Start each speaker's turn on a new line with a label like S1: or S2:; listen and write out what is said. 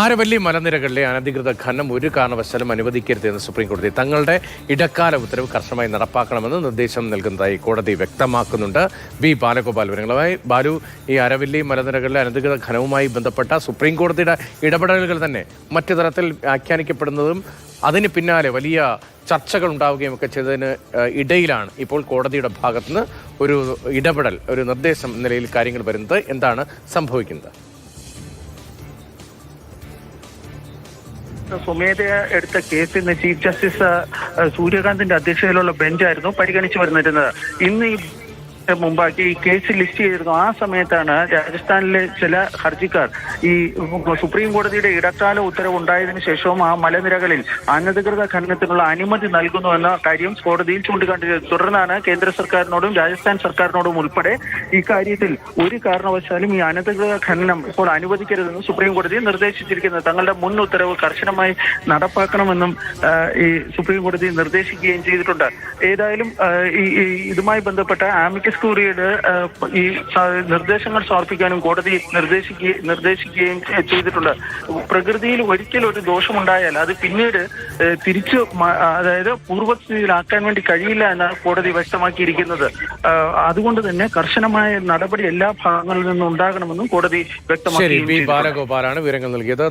S1: ആരവല്ലി മലനിരകളിലെ അനധികൃത ഖനനം ഒരു കാരണവശാലും അനുവദിക്കരുതെന്ന് സുപ്രീംകോടതി തങ്ങളുടെ ഇടക്കാല ഉത്തരവ് കർശനമായി നടപ്പാക്കണമെന്ന് നിർദ്ദേശം നൽകുന്നതായി കോടതി വ്യക്തമാക്കുന്നുണ്ട്. വി. ബാലഗോപാൽ വിവരങ്ങളുമായി ബാലു. ഈ അരവല്ലി മലനിരകളിലെ അനധികൃത ഖനവുമായി ബന്ധപ്പെട്ട സുപ്രീംകോടതിയുടെ ഇടപെടലുകൾ തന്നെ മറ്റു തരത്തിൽ വ്യാഖ്യാനിക്കപ്പെടുന്നതും അതിന് പിന്നാലെ വലിയ ചർച്ചകൾ ഉണ്ടാവുകയും ഒക്കെ ചെയ്തതിന് ഇടയിലാണ് ഇപ്പോൾ കോടതിയുടെ ഭാഗത്തുനിന്ന് ഒരു ഇടപെടൽ ഒരു നിർദ്ദേശം നിലയിൽ കാര്യങ്ങൾ വരുന്നത്. എന്താണ് സംഭവിക്കുന്നത്?
S2: സ്വമേധയ എടുത്ത കേസ് ഇന്ന് ചീഫ് ജസ്റ്റിസ് സൂര്യകാന്തിന്റെ അധ്യക്ഷതയിലുള്ള ബെഞ്ചായിരുന്നു പരിഗണിച്ചു വരുന്നിരുന്നത് ഇന്ന് ഈ മുമ്പാക്കി ഈ കേസ് ലിസ്റ്റ് ചെയ്തിരുന്നു. ആ സമയത്താണ് രാജസ്ഥാനിലെ ചില ഹർജിക്കാർ ഈ സുപ്രീം കോടതിയുടെ ഇടക്കാല ഉത്തരവ് ഉണ്ടായതിനു ശേഷവും ആ മലനിരകളിൽ അനധികൃത ഖനനത്തിനുള്ള അനുമതി നൽകുന്നു എന്ന കാര്യം കോടതിയിൽ ചൂണ്ടിക്കാട്ടിയത്. തുടർന്നാണ് കേന്ദ്ര സർക്കാരിനോടും രാജസ്ഥാൻ സർക്കാരിനോടും ഉൾപ്പെടെ ഇക്കാര്യത്തിൽ ഒരു കാരണവശാലും ഈ അനധികൃത ഖനനം ഇപ്പോൾ അനുവദിക്കരുതെന്ന് സുപ്രീം കോടതി നിർദ്ദേശിച്ചിരിക്കുന്നത്. തങ്ങളുടെ മുൻ ഉത്തരവ് കർശനമായി നടപ്പാക്കണമെന്നും ഈ സുപ്രീം കോടതി നിർദ്ദേശിക്കുകയും ചെയ്തിട്ടുണ്ട്. ഏതായാലും ഇതുമായി ബന്ധപ്പെട്ട ആമിക്കസ് ആ, ഈ നിർദ്ദേശങ്ങൾ സമർപ്പിക്കാനും കോടതി നിർദ്ദേശിക്കുകയും നിർദ്ദേശിക്കുകയും ചെയ്തിട്ടുണ്ട്. പ്രകൃതിയിൽ ഒരിക്കലും ഒരു ദോഷമുണ്ടായാൽ അത് പിന്നീട് തിരിച്ചു അതായത് പൂർവസ്ഥിതിയിലാക്കാൻ വേണ്ടി കഴിയില്ല എന്നാണ് കോടതി വ്യക്തമാക്കിയിരിക്കുന്നത്. അതുകൊണ്ട് തന്നെ കർശനമായ നടപടി എല്ലാ ഭാഗങ്ങളിൽ നിന്നും ഉണ്ടാകണമെന്നും കോടതി വ്യക്തമാക്കി
S1: ബാലഗോപാലാണ് വിവരങ്ങൾ നൽകിയത്.